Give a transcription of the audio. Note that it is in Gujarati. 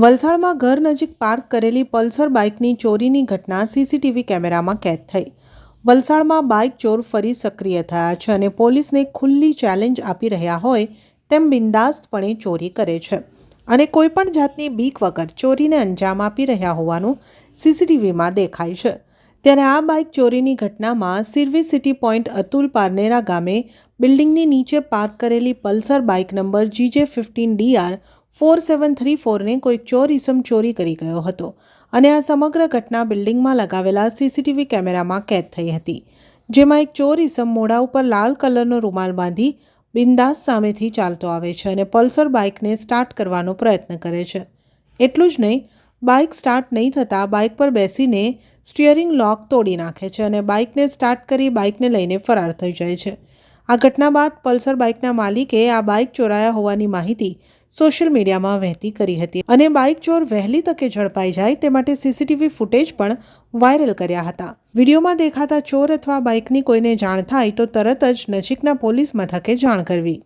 વલસાડમાં ઘર નજીક પાર્ક કરેલી પલ્સર બાઇકની ચોરીની ઘટના સીસીટીવી કેમેરામાં કેદ થઈ. વલસાડમાં બાઇક ચોર ફરી સક્રિય થયા છે અને પોલીસને ખુલ્લી ચેલેન્જ આપી રહ્યા હોય તેમ બિંદાસ્તપણે ચોરી કરે છે અને કોઈપણ જાતની બીક વગર ચોરીને અંજામ આપી રહ્યા હોવાનું સીસીટીવીમાં દેખાય છે. ત્યારે આ બાઇક ચોરીની ઘટનામાં સિરવી સિટી પોઈન્ટ અતુલ પારનેરા ગામે બિલ્ડિંગની નીચે પાર્ક કરેલી Pulsar bike number GJ fifteen DR four seven three ફોરને કોઈ ચોર ઇસમ ચોરી કરી ગયો હતો અને આ સમગ્ર ઘટના બિલ્ડિંગમાં લગાવેલા સીસીટીવી કેમેરામાં કેદ થઈ હતી, જેમાં એક ચોર ઇસમ મોઢા ઉપર લાલ કલરનો રૂમાલ બાંધી બિંદાસ સામેથી ચાલતો આવે છે અને પલ્સર બાઇકને સ્ટાર્ટ કરવાનો પ્રયત્ન કરે છે. એટલું જ નહીં, બાઇક સ્ટાર્ટ નહીં થતાં બાઇક પર બેસીને સ્ટિયરિંગ લોક તોડી નાખે છે અને બાઇકને સ્ટાર્ટ કરી બાઇકને લઈને ફરાર થઈ જાય છે. આ ઘટના બાદ પલ્સર બાઇકના માલિકે આ બાઇક ચોરાયા હોવાની માહિતી સોશિયલ મીડિયામાં વહેતી કરી હતી અને બાઇક ચોર વહેલી તકે ઝડપાઈ જાય તે માટે સીસીટીવી ફૂટેજ પણ વાયરલ કર્યા હતા. વિડીયોમાં દેખાતા ચોર અથવા બાઇકની કોઈને જાણ થાય તો તરત જ નજીકના પોલીસ મથકે જાણ કરવી.